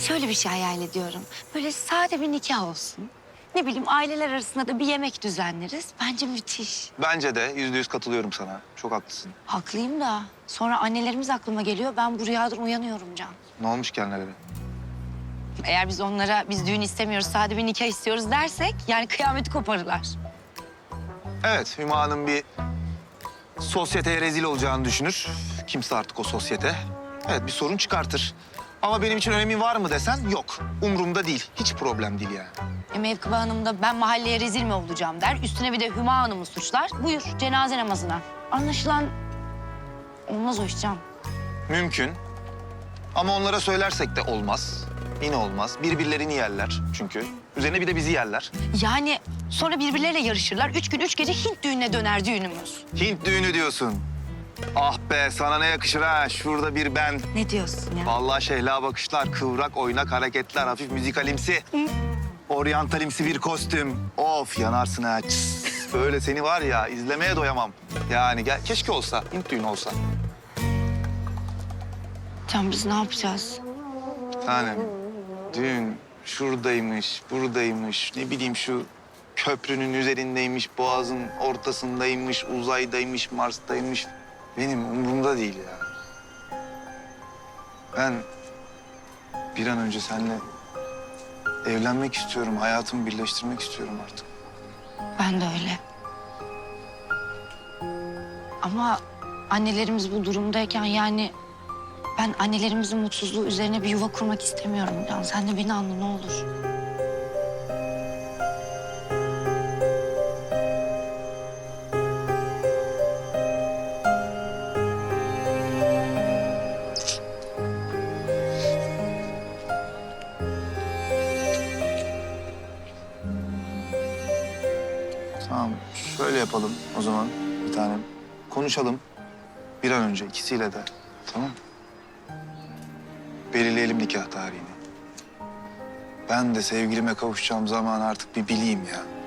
şöyle bir şey hayal ediyorum. Böyle sade bir nikah olsun. Ne bileyim aileler arasında da bir yemek düzenleriz. Bence müthiş. Bence de yüzde yüz katılıyorum sana. Çok haklısın. Haklıyım da sonra annelerimiz aklıma geliyor. Ben bu rüyadan uyanıyorum Can. Ne olmuş ki annelere? Eğer biz onlara biz düğün istemiyoruz, sade bir nikah istiyoruz dersek yani kıyameti koparırlar. Evet, Hüma Hanım bir sosyeteye rezil olacağını düşünür. Kimse artık o sosyete. Evet, bir sorun çıkartır. Ama benim için önemi var mı desen yok. Umurumda değil. Hiç problem değil yani. E Mevkıbe Hanım da ben mahalleye rezil mi olacağım der. Üstüne bir de Hüma Hanım'ı suçlar. Buyur cenaze namazına. Anlaşılan olmaz o iş Can. Mümkün. Ama onlara söylersek de olmaz. Yine olmaz. Birbirlerini yerler çünkü. Üzerine bir de bizi yerler. Yani sonra birbirleriyle yarışırlar. Üç gün üç gece Hint düğününe döner düğünümüz. Hint düğünü diyorsun. Ah be sana ne yakışır ha. Şurada bir ben. Ne diyorsun ya? Vallahi şehla bakışlar, kıvrak oynak hareketler, hafif müzikalimsi. Oryantalimsi bir kostüm. Of yanarsın ha. Çıs. Böyle seni var ya izlemeye doyamam. Yani gel keşke olsa. Hint düğünü olsa. Can biz ne yapacağız? Tanem düğün şuradaymış, buradaymış. Ne bileyim şu köprünün üzerindeymiş, boğazın ortasındaymış, uzaydaymış, Mars'taymış. Benim umurumda değil ya. Ben bir an önce seninle evlenmek istiyorum, hayatımı birleştirmek istiyorum artık. Ben de öyle. Ama annelerimiz bu durumdayken yani ben annelerimizin mutsuzluğu üzerine bir yuva kurmak istemiyorum Can. Sen de beni anla ne olur. Tamam, şöyle yapalım o zaman bir tanem. Konuşalım bir an önce ikisiyle de. Tamam Belirleyelim nikah tarihini. Ben de sevgilime kavuşacağım zaman artık bir bileyim ya.